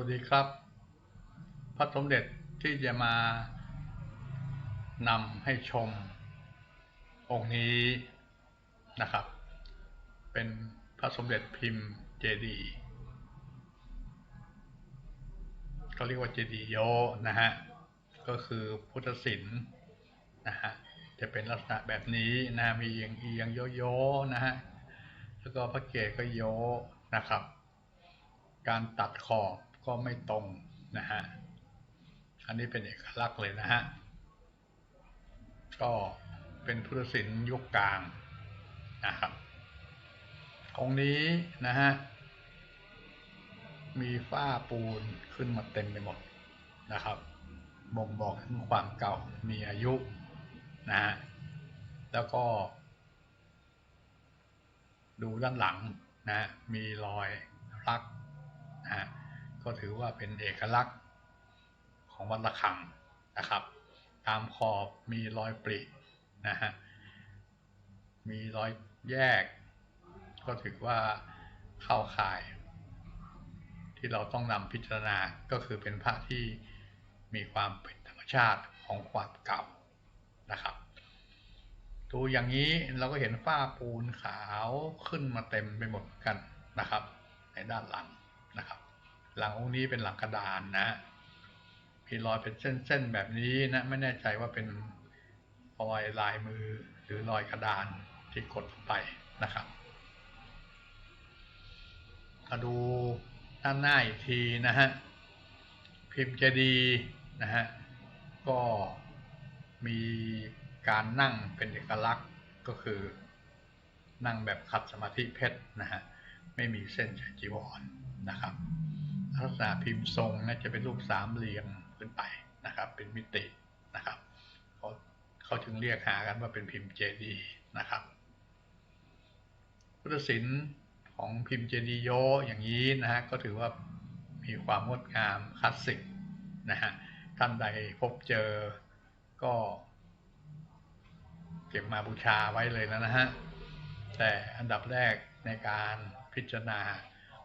วัสดีครับ พระสมเด็จที่จะมานำให้ชม องค์นี้นะครับ เป็นพระสมเด็จพิมพ์เจดีเขาเรียกว่าเจดียโยนะฮะ ก็คือพุทธศิลป์นะฮะ จะเป็นลักษณะแบบนี้นะมีเอียงเอียงโยโย่นะฮะ แล้วก็พระเกศก็โยนะครับการตัดขอบ ก็ไม่ตรงนะฮะ อันนี้เป็นเอกลักษณ์เลยนะฮะ ก็เป็นพุทธศิลป์ยุคกลางนะครับองนี้นะฮะ มีฝ้าปูนขึ้นมาเต็มไปหมดนะครับบ่งบอกถึงความเก่ามีอายุนะฮะ แล้วก็ ดูด้านหลังนะ มีรอยรักนะ ก็ถือว่าเป็นเอกลักษณ์ของวัดระฆังนะครับ ตามขอบมีรอยปรินะฮะมีรอยแยก ก็ถือว่าเข้าข่าย ที่เราต้องนำพิจารณาก็คือเป็นพระที่มีความเป็นธรรมชาติของความเก่านะครับดูอย่างนี้เราก็เห็นฝ้าปูนขาวขึ้นมาเต็มไปหมดกันนะครับ ในด้านหลังนะครับ หลังองค์นี้เป็นหลังกระดานนะมีรอยเป็นเส้นๆแบบนี้นะ ไม่แน่ใจว่าเป็นรอยลายมือหรือรอยกระดานที่กดไปนะครับมาดูด้านหน้าอีกทีนะฮะพิมพ์เจดีย์นะฮะก็มีการนั่งเป็นเอกลักษณ์ก็คือ นั่งแบบขัดสมาธิเพชรนะฮะไม่มีเส้นจีวรนะครับ ลักษณะพิมพ์ทรงนะจะเป็นรูปสามเหลี่ยมขึ้นไปนะครับ เป็นมิตินะครับเขาเขาจึงเรียกหากันว่าเป็นพิมพ์เจดีย์นะครับ พุทธศิลป์ของพิมพ์เจดีย์โยอย่างนี้นะฮะก็ถือว่ามีความงดงามคลาสสิกนะฮะท่านใดพบเจอก็ เก็บมาบูชาไว้เลยนะนะฮะแต่อันดับแรกในการพิจารณา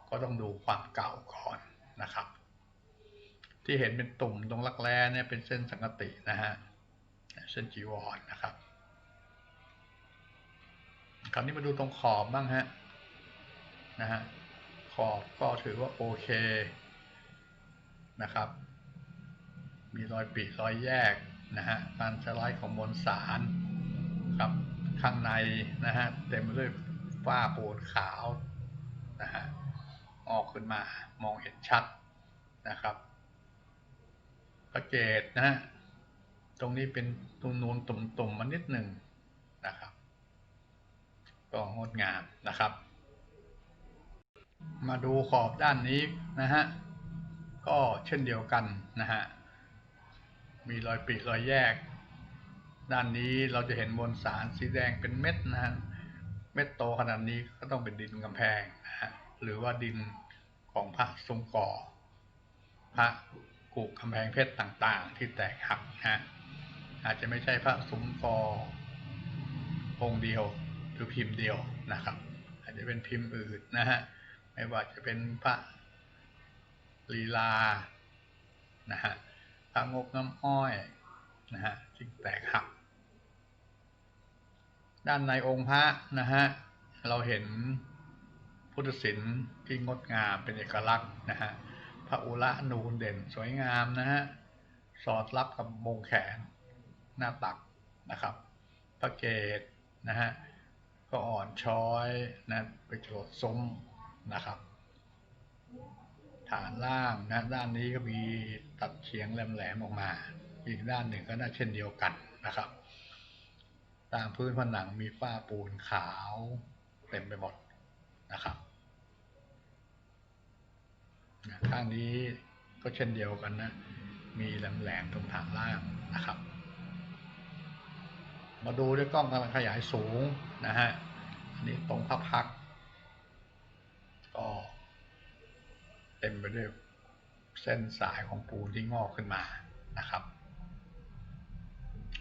ก็ต้องดูความเก่าก่อน นะครับ ที่เห็นเป็นตุ่มตรงรักแร้เนี่ยเป็นเส้นสังกตินะฮะเส้นจีวรนนะครับ คราวนี้มาดูตรงขอบบ้างฮะนะฮะขอบก็ถือว่าโอเคนะครับ มีรอยปีรอยแยกนะฮะการสไลด์ของมวลสารครับข้างในนะฮะเต็มไปด้วยฝ้าปูนขาวนะฮะ ออกขึ้นมามองเห็นชัดนะครับพระเกตนะฮะตรงนี้เป็นตรงนูนตุ่มๆมานิดหนึ่งนะครับก็งดงามนะครับ มาดูขอบด้านนี้นะฮะก็เช่นเดียวกันนะฮะมีรอยปริรอยแยก ด้านนี้เราจะเห็นมวลสารสีแดงเป็นเม็ดนะฮะเม็ดโตขนาดนี้ก็ต้องเป็นดินกำแพงนะฮะ หรือว่าดินของพระทรงก่อ พระกุกำแพงเพชรต่างๆ ที่แตกหักนะฮะอาจจะไม่ใช่พระสมกอองค์เดียวหรือพิมพ์เดียวนะครับ อาจจะเป็นพิมพ์อื่นนะฮะไม่ว่าจะเป็นพระลีลานะฮะพระงกน้ำอ้อยนะฮะที่แตกหัก ด้านในองค์พระนะฮะเราเห็น พุทธศิลป์ที่งดงามเป็นเอกลักษณ์นะฮะพระอุระนูนเด่นสวยงามนะฮะสอดรับกับมงแขนหน้าตักนะครับ พระเกศนะฮะก็อ่อนช้อยนะไปโจดซุ้มนะครับ ฐานล่างนะด้านนี้ก็มีตัดเฉียงแหลมๆออกมา อีกด้านหนึ่งก็น่าเช่นเดียวกันนะครับ ตามพื้นผนังมีฝ้าปูนขาวเต็มไปหมด นะครับข้างนี้ก็เช่นเดียวกันนะ มีแหลมๆตรงฐานล่างนะครับ มาดูด้วยกล้องกำลังขยายสูงนะฮะ อันนี้ตรงพระพัก ก็เต็มไปด้วยเส้นสายของปูนที่งอกขึ้นมานะครับ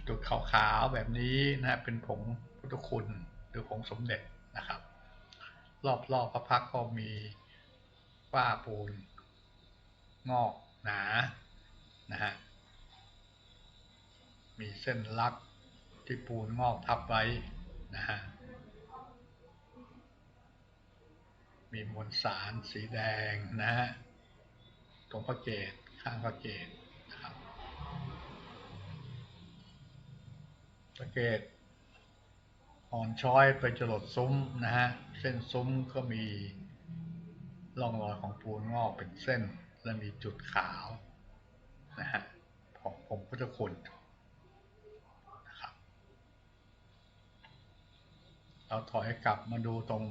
จุดขาวๆแบบนี้นะเป็นผงพุทธคุณหรือผงสมเด็จ รอบๆพระพักก็มีฝ้าปูน งอกหนานะฮะมีเส้นลักที่ปูนงอกทับไว้นะฮะมีมวลสารสีแดงนะฮะตรงพระเกศข้างพระเกศนะครับพระเกศ อ่อนช้อยไปจรดซุ้มนะฮะ เส้นซุ้มก็มีร่องรอยของปูนงอกเป็นเส้น และมีจุดขาวนะฮะของผมพุทธคุณนะครับ เราถอยกลับมาดูตรง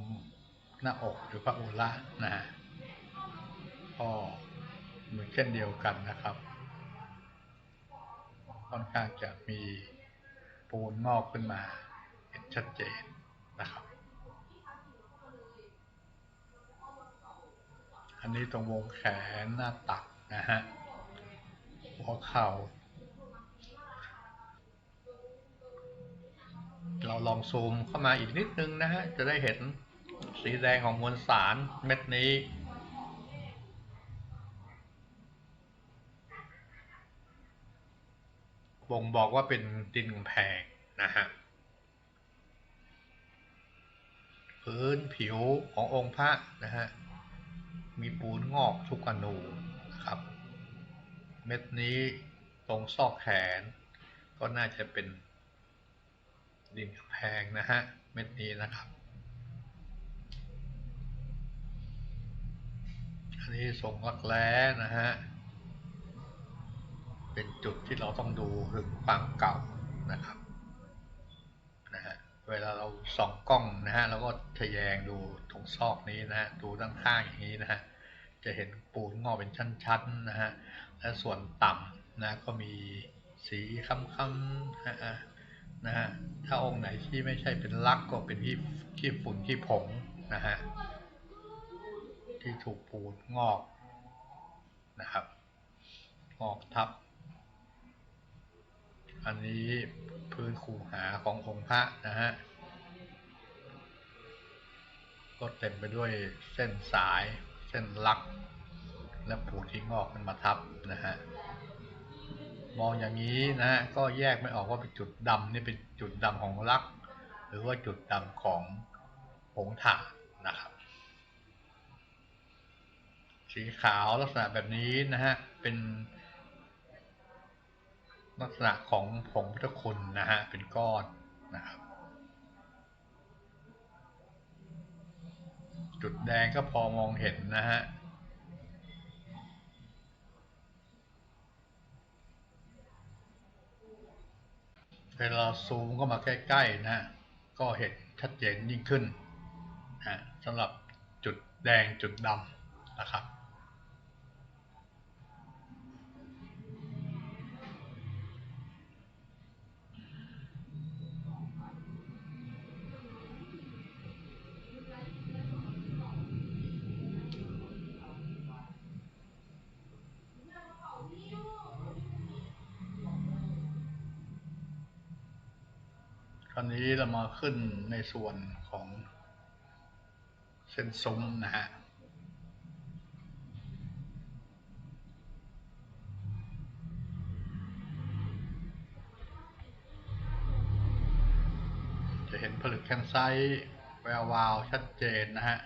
หน้าอกหรือพระอุระนะฮะก็เหมือนเช่นเดียวกันนะครับ ค่อนข้างจะมีปูนงอกขึ้นมา ชัดเจนนะครับ อันนี้ตรงวงแขนหน้าตักนะฮะหัวเข่า เราลองซูมเข้ามาอีกนิดนึงนะฮะ จะได้เห็นสีแดงของมวลสารเม็ดนี้บ่งบอกว่าเป็นดินแพงนะฮะ พื้นผิวขององค์พระนะฮะ มีปูนงอกทุกอนูนะครับ เม็ดนี้ตรงซอกแขน ก็น่าจะเป็นดินกำแพงนะฮะ เม็ดนี้นะครับ อันนี้ทรงรักแร้นะฮะ เป็นจุดที่เราต้องดูถึงความเก่านะครับ เวลาเราส่องกล้องนะฮะเราก็ทะแยงดูตรงซอกนี้นะฮะดูด้านข้างอย่างนี้นะฮะจะเห็นปูนงอกเป็นชั้นๆนะฮะและส่วนต่ำนะก็มีสีค้ำๆนะฮะนะฮะถ้าองค์ไหนที่ไม่ใช่เป็นลักก็เป็นที่ขี้ฝุ่นขี้ผงนะฮะที่ถูกปูนงอกนะครับงอกทับ อันนี้ พื้นคูหาขององค์พระนะฮะก็เต็มไปด้วยเส้นสาย เส้นลัก และปูที่งอกมันมาทับนะฮะมองอย่างนี้นะฮะก็แยกไม่ออกว่าเป็นจุดดำนี่เป็นจุดดำของลัก หรือว่าจุดดำของผงถ่านนะครับสีขาวลักษณะแบบนี้นะฮะเป็น ลักษณะของผงพุทธคุณนะฮะเป็นก้อนนะครับ จุดแดงก็พอมองเห็นนะฮะเวลาซูมก็มาใกล้ๆนะก็เห็นชัดเจนยิ่งขึ้นนะสำหรับจุดแดงจุดดำนะครับ คราวนี้เรามาขึ้นในส่วนของเส้นซมนะฮะ จะเห็นผลึกแคนไซต์แวววาวชัดเจนนะฮะ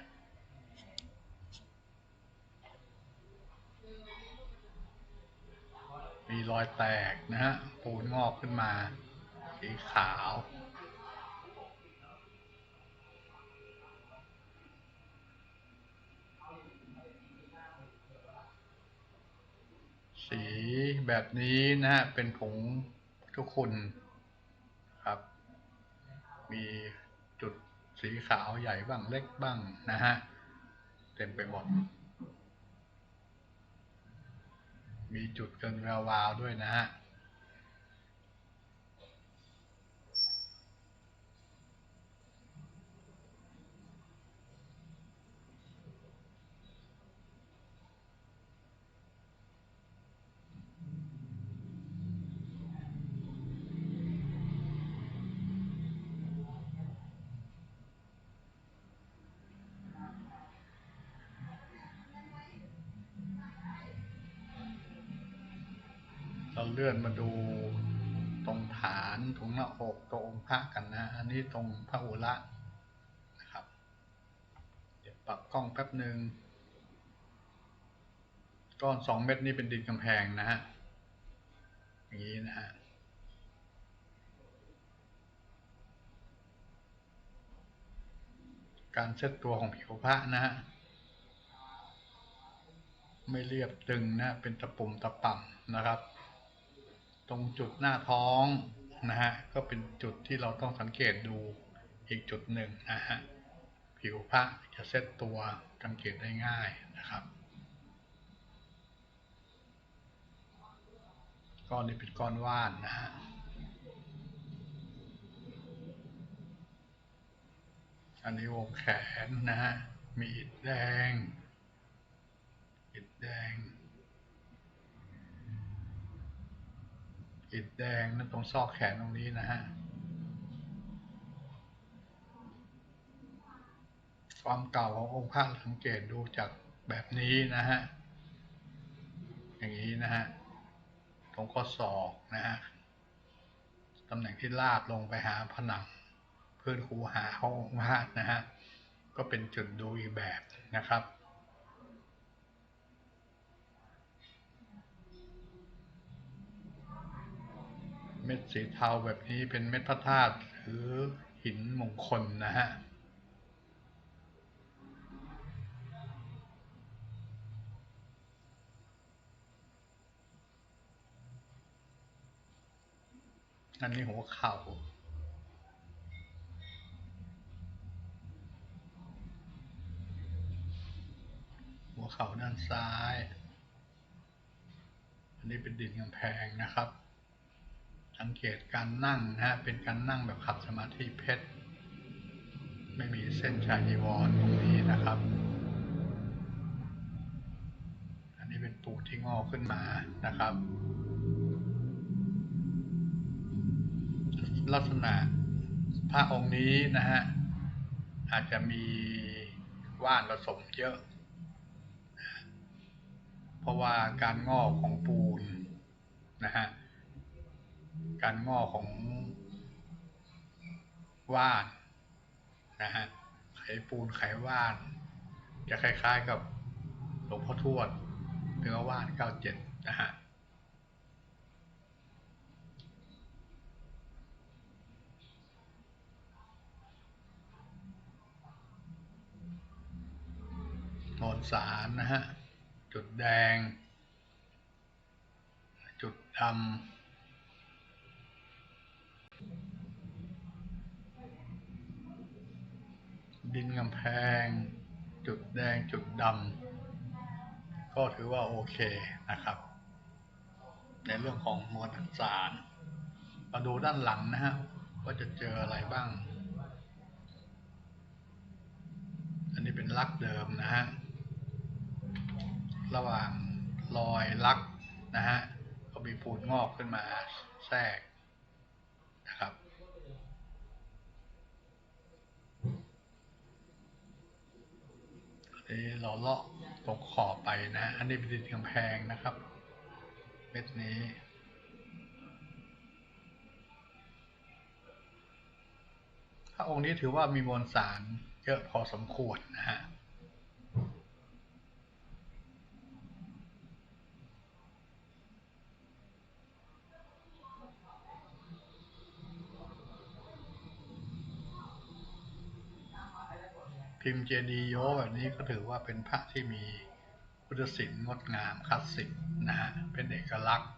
มีรอยแตกนะฮะ ปูนงอกขึ้นมา สีขาว สีแบบนี้นะฮะ เป็นผงทุกคนครับ มีจุดสีขาวใหญ่บ้างเล็กบ้างนะฮะ เต็มไปหมด มีจุดเกินแวววาวด้วยนะฮะ เราเลื่อนมาดูตรงฐานตรงหน้าอกตรงองค์พระกันนะ อันนี้ตรงพระอุระนะครับ เดี๋ยวปรับกล้องแป๊บหนึ่งก้อนสองเม็ดนี้เป็นดินกำแพงนะฮะอย่างนี้นะฮะการเซตตัวของผิวพระนะฮะไม่เรียบตึงนะเป็นตะปุ่มตะป่ำนะครับ ตรงจุดหน้าท้องนะฮะก็เป็นจุดที่เราต้องสังเกตดูอีกจุดหนึ่งนะฮะผิวพระจะเซตตัวสังเกตได้ง่ายนะครับก้อนนี้เป็นก้อนว่านนะฮะอันนี้วงแขนนะฮะมีอิฐแดง อิฐแดง อิฐแดงนั่นตรงซอกแขนตรงนี้นะฮะ ความเก่าขององค์พระสังเกตดูจากแบบนี้นะฮะ อย่างนี้นะฮะ ตรงข้อศอกนะฮะ ตำแหน่งที่ลาดลงไปหาผนังเพื้นคูหาขององค์พระนะฮะ ก็เป็นจุดดูอีกแบบนะครับ เม็ดสีเทาแบบนี้เป็นเม็ดพระธาตุหรือหินมงคลนะฮะอันนี้หัวเข่าหัวเข่าด้านซ้าย อันนี้เป็นดินกำแพงนะครับ สังเกตการนั่งนะฮะเป็นการนั่งแบบขัดสมาธิเพชร ไม่มีเส้นชายจีวรตรงนี้นะครับ อันนี้เป็นปูที่งอขึ้นมานะครับ ลักษณะพระองค์นี้นะฮะอาจจะมีว่านผสมเยอะ เพราะว่าการงอกของปูนนะฮะ การงอของว่านนะฮะไขปูนไขว่าน จะคล้ายๆกับหลวงพ่อทวดเนื้อว่านเก้าเจ็ดนะฮะโนนสารนะฮะ จุดแดง จุดดำ ดินกำแพง จุดแดงจุดดำก็ถือว่าโอเคนะครับ ในเรื่องของมวลสารมาดูด้านหลังนะฮะว่าจะเจออะไรบ้าง อันนี้เป็นลักเดิมนะฮะ ระหว่างรอยลักนะฮะ ก็มีปูนงอกขึ้นมาแทรกนะครับ อั นี้เราเลาะตรงขอบไปนะ อันนี้เป็นดินกำแพงนะครับ เม็ดนี้พระองค์นี้ถือว่ามีมวลสารเยอะพอสมควรนะฮะ พิมพ์เจดีย์โยแบบนี้ก็ถือว่าเป็นพระที่มีพุทธศิลป์งดงามคลาสสิกนะฮะเป็นเอกลักษณ์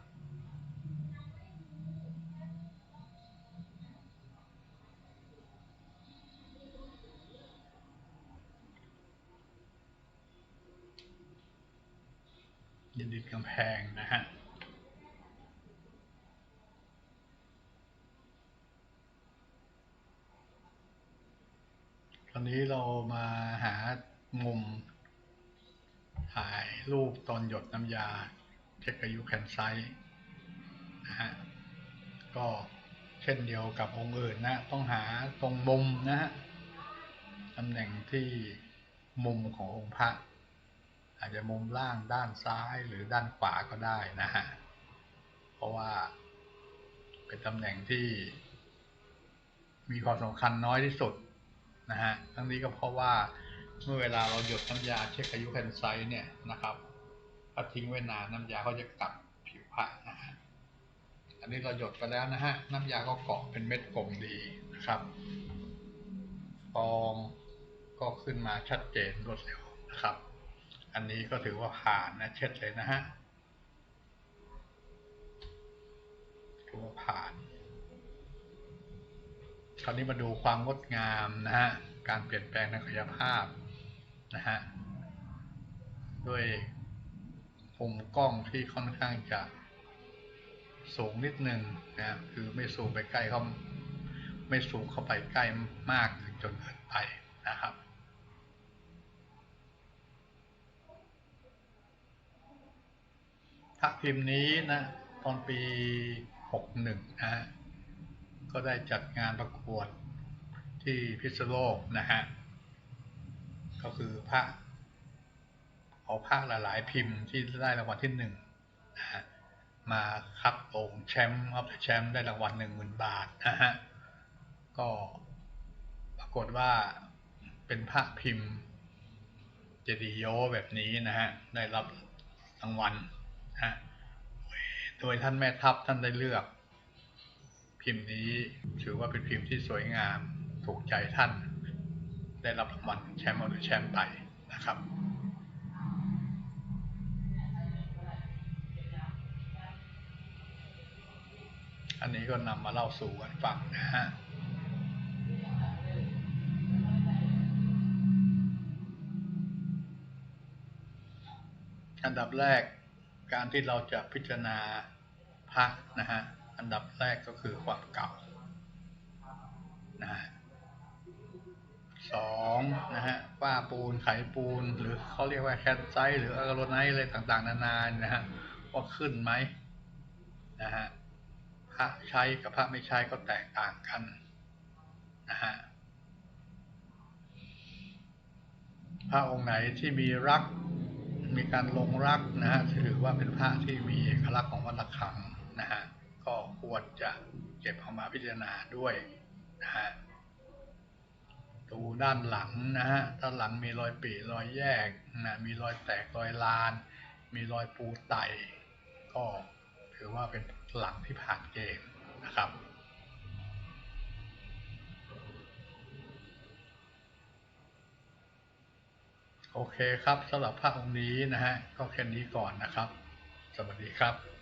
ยินดีกำแพงนะฮะ ตอนนี้เรามาหา มุม ถ่ายรูปตอนหยดน้ำยา เช็คอายุแคนไซต์นะฮะก็เช่นเดียวกับองค์อื่นนะต้องหาตรงมุมนะฮะตำแหน่งที่มุมขององค์พระอาจจะมุมล่างด้านซ้ายหรือด้านขวาก็ได้นะฮะเพราะว่าเป็นตำแหน่งที่มีความสำคัญน้อยที่สุดนะฮะทั้งนี้ก็เพราะว่า เมื่อเวลาเราหยดน้ำยาเช็คอายุแผ่นไซต์เนี่ยนะครับถ้าทิ้งไว้นานน้ำยาก็จะกลับผิวผ้านะฮะอันนี้เราหยดไปแล้วนะฮะน้ำยาก็เกาะเป็นเม็ดกลมดีนะครับฟองก็ขึ้นมาชัดเจนรวดเร็วนะครับ อันนี้ก็ถือว่าผ่านนะเช็ดเลยนะฮะถือว่าผ่านคราวนี้มาดูความงดงามนะฮะ การเปลี่ยนแปลงทางกายภาพ นะฮะด้วยมุมกล้องที่ค่อนข้างจะสูงนิดนึงนะคือไม่สูงไปใกล้เขาไม่สูงเข้าไปใกล้มากจนเกินไปนะครับพระพิมพ์นี้นะตอนปี 61 นะฮะก็ได้จัดงานประกวดที่พิษณุโลกนะฮะ ก็คือพระเอาพระหลาย ๆ พิมพ์ที่ได้รางวัลที่หนึ่งนะฮะมาคัดลงแชมป์ออฟแชมป์ได้รางวัลหนึ่งหมื่นบาทนะฮะก็ปรากฏว่าเป็นพระพิมพ์เจดีย์โยแบบนี้นะฮะได้รับรางวัลนะฮะโดยท่านแม่ทัพท่านได้เลือก พิมพ์นี้ถือว่าเป็นพิมพ์ที่สวยงามถูกใจท่าน ได้รับรางวัลแชมป์ออแชมป์ไปนะครับอันนี้ก็นำมาเล่าสู่กันฟังนะฮะอันดับแรกการที่เราจะพิจารณาพระนะฮะ อันดับแรกก็คือความเก่านะฮะ สองนะฮะฝ้าปูนไขปูน หรือเขาเรียกว่าแคทไซหรืออะโรไนอะไรต่างๆ นานานะฮะว่าขึ้นไหมนะฮะพระใช้กับพระไม่ใช้ก็แตกต่างกันนะฮะพระองค์ไหนที่มีรักมีการลงรักนะฮะถือว่าเป็นพระที่มีเอกลักษณ์ของวัดระฆังนะฮะก็ควรจะเก็บเอามาพิจารณาด้วยนะฮะ ดูด้านหลังนะฮะด้านหลังมีรอยปีรอยแยกนะมีรอยแตกรอยลาน มีรอยปูไตก็ถือว่าเป็นหลังที่ผ่านเกณฑ์นะครับโอเคครับสำหรับภาพองค์นี้นะฮะก็แค่นี้ก่อนนะครับ สวัสดีครับ